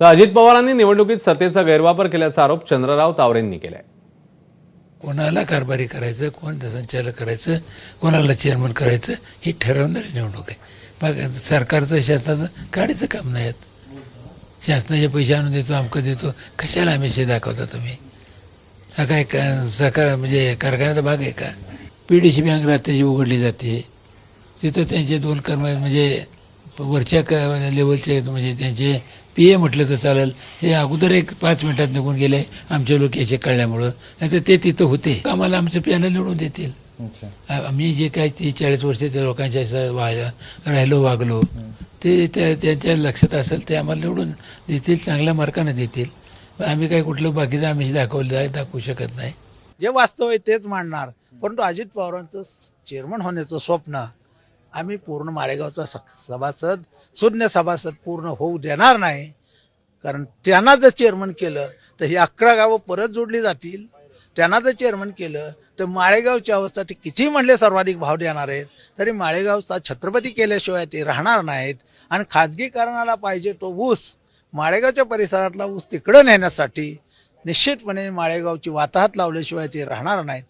तर अजित पवारांनी निवडणुकीत सत्तेचा गैरवापर केल्याचा आरोप चंद्रराव तावरेंनी केलाय. कोणाला कारभारी करायचं कोण संचालक करायचं कोणाला चेअरमन करायचं ही ठरवणारी निवडणूक आहे. मग सरकारचं शासनाचं काढायचं काम नाही आहेत. शासनाचे पैसे आणून देतो आमकं देतो कशाला आमिषे दाखवता तुम्ही? हा काय का- सरकार म्हणजे कारखान्याचा भाग आहे का? पी डी सी बँक रात्रीची उघडली जाते. तिथं त्यांचे दोन कर्म म्हणजे वरच्या क लेवलचे म्हणजे त्यांचे पी ए म्हटलं तर चालेल. हे अगोदर एक पाच मिनिटात निघून गेले आमचे लोक याचे कळल्यामुळं. नाहीतर ते तिथं होते. आम्हाला आमचं पॅनल निवडून देतील. आम्ही जे काय तीस चाळीस वर्ष त्या लोकांच्या राहिलो वागलो ते त्या- त्यांच्या लक्षात असेल ते आम्हाला निवडून देतील चांगल्या मार्काने देतील. आम्ही काय कुठलं बाकीचं आम्ही दाखवलं दाखवू शकत नाही. जे वास्तव आहे तेच मांडणार. परंतु अजित पवारांचं चेअरमन होण्याचं स्वप्न आम्ही पूर्ण माळेगावचा स- सभासद शून्य सभासद पूर्ण होऊ देणार नाही. कारण त्यांना जर चेअरमन केलं तर ही अकरा गावं परत जोडली जातील. त्यांना जर चेअरमन केलं तर माळेगावची अवस्था ते किती म्हणले सर्वाधिक भाव देणार आहेत. तरी माळेगावचा छत्रपती केल्याशिवाय ते राहणार नाहीत. आणि खाजगीकरणाला पाहिजे तो ऊस माळेगावच्या परिसरातला ऊस तिकडं नेण्यासाठी निश्चितपणे माळेगावची वाताहत लावल्याशिवाय ते राहणार नाहीत.